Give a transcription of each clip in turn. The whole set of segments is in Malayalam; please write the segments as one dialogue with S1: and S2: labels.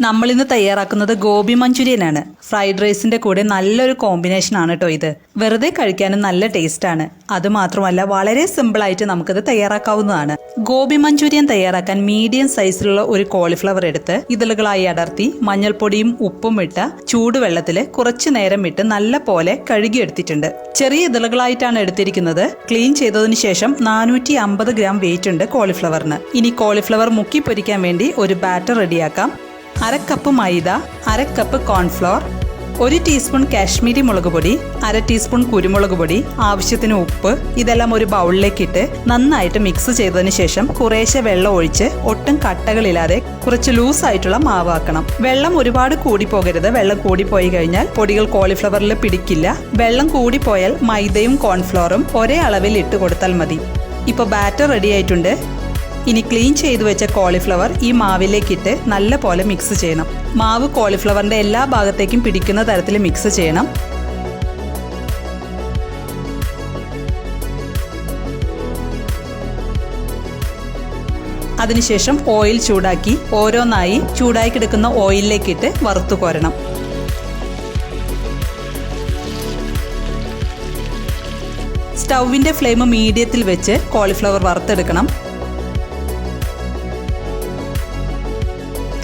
S1: നമ്മളിന്ന് തയ്യാറാക്കുന്നത് ഗോബി മഞ്ചൂരിയനാണ്. ഫ്രൈഡ് റൈസിന്റെ കൂടെ നല്ലൊരു കോമ്പിനേഷൻ ആണ് കേട്ടോ ഇത്. വെറുതെ കഴിക്കാനും നല്ല ടേസ്റ്റ് ആണ്. അത് മാത്രമല്ല വളരെ സിമ്പിൾ ആയിട്ട് നമുക്കിത് തയ്യാറാക്കാവുന്നതാണ്. ഗോബി മഞ്ചൂരിയൻ തയ്യാറാക്കാൻ മീഡിയം സൈസിലുള്ള ഒരു കോളിഫ്ലവർ എടുത്ത് ഇതളുകളായി അടർത്തി മഞ്ഞൾപ്പൊടിയും ഉപ്പും ഇട്ട ചൂടുവെള്ളത്തിൽ കുറച്ചു നേരം ഇട്ട് നല്ല പോലെ കഴുകിയെടുത്തിട്ടുണ്ട്. ചെറിയ ഇതളുകളായിട്ടാണ് എടുത്തിരിക്കുന്നത്. ക്ലീൻ ചെയ്തതിന് ശേഷം നാനൂറ്റി അമ്പത് ഗ്രാം വെയിറ്റ് ഉണ്ട് കോളിഫ്ലവറിന് ഇനി കോളിഫ്ലവർ മുക്കി പൊരിക്കാൻ വേണ്ടി ഒരു ബാറ്റർ റെഡിയാക്കാം അര കപ്പ് മൈദ അര കപ്പ് കോൺഫ്ലോർ ഒരു ടീസ്പൂൺ കാശ്മീരി മുളക് പൊടി അര ടീസ്പൂൺ കുരുമുളക് പൊടി ആവശ്യത്തിന് ഉപ്പ് ഇതെല്ലാം ഒരു ബൗളിലേക്ക് ഇട്ട് നന്നായിട്ട് മിക്സ് ചെയ്തതിന് ശേഷം കുറേശ്ശെ വെള്ളം ഒഴിച്ച് ഒട്ടും കട്ടകളില്ലാതെ കുറച്ച് ലൂസ് ആയിട്ടുള്ള മാവാക്കണം. വെള്ളം ഒരുപാട് കൂടി പോകരുത് വെള്ളം കൂടി പോയി കഴിഞ്ഞാൽ പൊടികൾ കോളിഫ്ലവറിൽ പിടിക്കില്ല. വെള്ളം കൂടി പോയാൽ മൈദയും കോൺഫ്ലോറും ഒരേ അളവിൽ ഇട്ട് കൊടുത്താൽ മതി. ഇപ്പോൾ ബാറ്റർ റെഡി ആയിട്ടുണ്ട്. ഇനി ക്ലീൻ ചെയ്തു വെച്ച കോളിഫ്ലവർ ഈ മാവിലേക്കിട്ട് നല്ല പോലെ മിക്സ് ചെയ്യണം. മാവ് കോളിഫ്ലവറിന്റെ എല്ലാ ഭാഗത്തേക്കും പിടിക്കുന്ന തരത്തിൽ മിക്സ് ചെയ്യണം. അതിനുശേഷം ഓയിൽ ചൂടാക്കി ഓരോന്നായി ചൂടായി കിടക്കുന്ന ഓയിലിലേക്കിട്ട് വറുത്തു കോരണം. സ്റ്റൗവിന്റെ ഫ്ലെയിം മീഡിയത്തിൽ വെച്ച് കോളിഫ്ലവർ വറുത്തെടുക്കണം.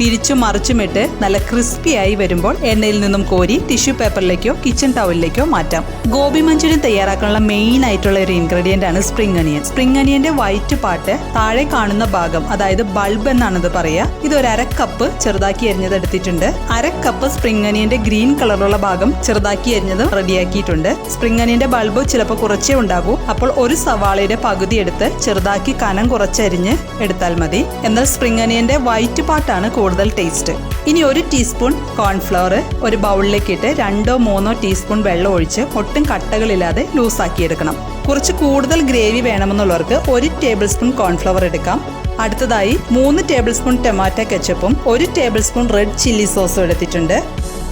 S1: തിരിച്ചും മറിച്ചുമിട്ട് നല്ല ക്രിസ്പിയായി വരുമ്പോൾ എണ്ണയിൽ നിന്നും കോരി ടിഷ്യൂ പേപ്പറിലേക്കോ കിച്ചൺ ടവലിലേക്കോ മാറ്റാം. ഗോപി മഞ്ചൂരിയൻ തയ്യാറാക്കാനുള്ള മെയിൻ ആയിട്ടുള്ള ഒരു ഇൻഗ്രീഡിയന്റ് ആണ് സ്പ്രിംഗ് അനിയൻ സ്പ്രിംഗ് അനിയന്റെ വൈറ്റ് പാട്ട് താഴെ കാണുന്ന ഭാഗം അതായത് ബൾബ് എന്നാണത് പറയുക ഇത് ഒരു അര കപ്പ് ചെറുതാക്കി എരിഞ്ഞത് എടുത്തിട്ടുണ്ട്. അര കപ്പ് സ്പ്രിംഗ് അനിയന്റെ ഗ്രീൻ കളറുള്ള ഭാഗം ചെറുതാക്കി എരിഞ്ഞത് റെഡിയാക്കിയിട്ടുണ്ട്. സ്പ്രിംഗ് അനിയന്റെ ബൾബ് ചിലപ്പോൾ കുറച്ചേ ഉണ്ടാകൂ. അപ്പോൾ ഒരു സവാളയുടെ പകുതി എടുത്ത് ചെറുതാക്കി കനം കുറച്ചരിഞ്ഞ് എടുത്താൽ മതി. എന്നാൽ സ്പ്രിംഗ് അനിയന്റെ വൈറ്റ് പാട്ടാണ് കൂടുതൽ ടേസ്റ്റ് ഇനി ഒരു ടീസ്പൂൺ കോൺഫ്ലവർ ഒരു ബൗളിലേക്ക് ഇട്ട് രണ്ടോ മൂന്നോ ടീസ്പൂൺ വെള്ളം ഒഴിച്ച് ഒട്ടും കട്ടകളില്ലാതെ ലൂസാക്കി എടുക്കണം. കുറച്ച് കൂടുതൽ ഗ്രേവി വേണമെന്നുള്ളവർക്ക് ഒരു ടേബിൾ സ്പൂൺ കോൺഫ്ലവർ എടുക്കാം. അടുത്തതായി മൂന്ന് ടേബിൾ സ്പൂൺ ടൊമാറ്റോ കെച്ചപ്പും ഒരു ടേബിൾ സ്പൂൺ റെഡ് ചില്ലി സോസും എടുത്തിട്ടുണ്ട്.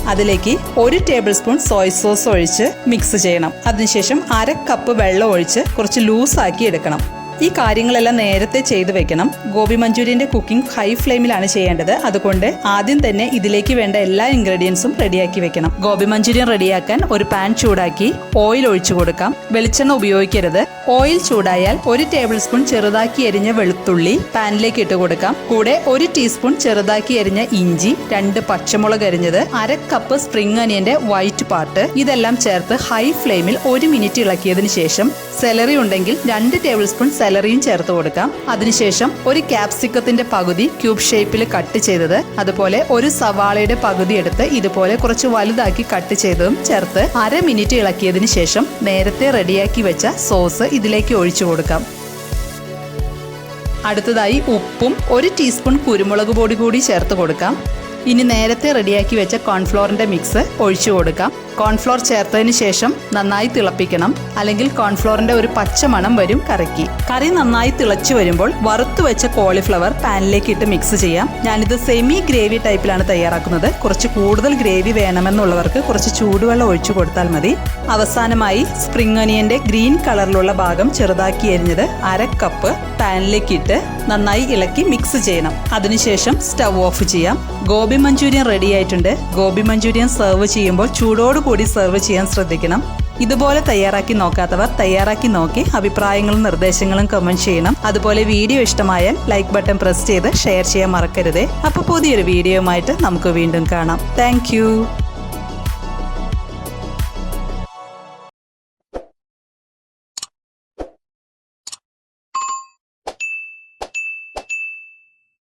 S1: അതിലേക്ക് ഒരു ടേബിൾ സ്പൂൺ സോയ് സോസ് ഒഴിച്ച് മിക്സ് ചെയ്യണം. അതിനുശേഷം അര കപ്പ് വെള്ളം ഒഴിച്ച് കുറച്ച് ലൂസാക്കി എടുക്കണം. ഈ കാര്യങ്ങളെല്ലാം നേരത്തെ ചെയ്തു വെക്കണം. ഗോപി മഞ്ചൂരിയന്റെ കുക്കിംഗ് ഹൈ ഫ്ലെയിമിലാണ് ചെയ്യേണ്ടത്. അതുകൊണ്ട് ആദ്യം തന്നെ ഇതിലേക്ക് വേണ്ട എല്ലാ ഇൻഗ്രീഡിയൻസും റെഡിയാക്കി വെക്കണം. ഗോപി മഞ്ചൂരിയൻ റെഡിയാക്കാൻ ഒരു പാൻ ചൂടാക്കി ഓയിൽ ഒഴിച്ചു കൊടുക്കാം. വെളിച്ചെണ്ണ ഉപയോഗിക്കരുത്. ഓയിൽ ചൂടായാൽ ഒരു ടേബിൾ സ്പൂൺ ചെറുതാക്കി എരിഞ്ഞ വെളുത്തുള്ളി പാനിലേക്ക് ഇട്ട് കൊടുക്കാം. കൂടെ ഒരു ടീസ്പൂൺ ചെറുതാക്കി എരിഞ്ഞ ഇഞ്ചി രണ്ട് പച്ചമുളക് അരിഞ്ഞത് അര കപ്പ് സ്പ്രിംഗ് അനിയന്റെ വൈറ്റ് പാർട്ട് ഇതെല്ലാം ചേർത്ത് ഹൈ ഫ്ലെയിമിൽ ഒരു മിനിറ്റ് ഇളക്കിയതിനു ശേഷം സെലറി ഉണ്ടെങ്കിൽ രണ്ട് ടേബിൾ സ്പൂൺ സെലറിയും ചേർത്ത് കൊടുക്കാം. അതിനുശേഷം ഒരു ക്യാപ്സിക്കത്തിന്റെ പകുതി ക്യൂബ് ഷേപ്പിൽ കട്ട് ചെയ്തത് അതുപോലെ ഒരു സവാളയുടെ പകുതി എടുത്ത് ഇതുപോലെ കുറച്ച് വലുതാക്കി കട്ട് ചെയ്തതും ചേർത്ത് അര മിനിറ്റ് ഇളക്കിയതിന് ശേഷം നേരത്തെ റെഡിയാക്കി വെച്ച സോസ് ഇതിലേക്ക് ഒഴിച്ചു കൊടുക്കാം. അടുത്തതായി ഉപ്പും ഒരു ടീസ്പൂൺ കുരുമുളക് പൊടി കൂടി ചേർത്ത് കൊടുക്കാം. ഇനി നേരത്തെ റെഡിയാക്കി വെച്ച കോൺഫ്ലോറിന്റെ മിക്സ് ഒഴിച്ചു കൊടുക്കാം. കോൺഫ്ലോർ ചേർത്തതിന് ശേഷം നന്നായി തിളപ്പിക്കണം. അല്ലെങ്കിൽ കോൺഫ്ലോറിന്റെ ഒരു പച്ച മണം വരും കറിക്ക്. കറി നന്നായി തിളച്ചു വരുമ്പോൾ വറുത്തു വെച്ച കോളിഫ്ലവർ പാനിലേക്ക് ഇട്ട് മിക്സ് ചെയ്യാം. ഞാനിത് സെമി ഗ്രേവി ടൈപ്പിലാണ് തയ്യാറാക്കുന്നത്. കുറച്ച് കൂടുതൽ ഗ്രേവി വേണമെന്നുള്ളവർക്ക് കുറച്ച് ചൂടുവെള്ളം ഒഴിച്ചു കൊടുത്താൽ മതി. അവസാനമായി സ്പ്രിംഗ് ഒനിയന്റെ ഗ്രീൻ കളറിലുള്ള ഭാഗം ചെറുതാക്കി എരിഞ്ഞത് അര കപ്പ് പാനിലേക്ക് ഇട്ട് നന്നായി ഇളക്കി മിക്സ് ചെയ്യണം. അതിനുശേഷം സ്റ്റവ് ഓഫ് ചെയ്യാം. ഗോബി മഞ്ചൂരിയൻ റെഡി ആയിട്ടുണ്ട്. ഗോബി മഞ്ചൂരിയൻ സെർവ് ചെയ്യുമ്പോൾ ചൂടോട് കൂടി സെർവ് ചെയ്യാൻ ശ്രദ്ധിക്കണം. ഇതുപോലെ തയ്യാറാക്കി നോക്കാത്തവർ തയ്യാറാക്കി നോക്കി അഭിപ്രായങ്ങളും നിർദ്ദേശങ്ങളും കമന്റ് ചെയ്യണം. അതുപോലെ വീഡിയോ ഇഷ്ടമായാൽ ലൈക്ക് ബട്ടൺ പ്രസ് ചെയ്ത് ഷെയർ ചെയ്യാൻ മറക്കരുതേ. അപ്പോൾ പുതിയൊരു വീഡിയോയുമായിട്ട് നമുക്ക് വീണ്ടും കാണാം. താങ്ക്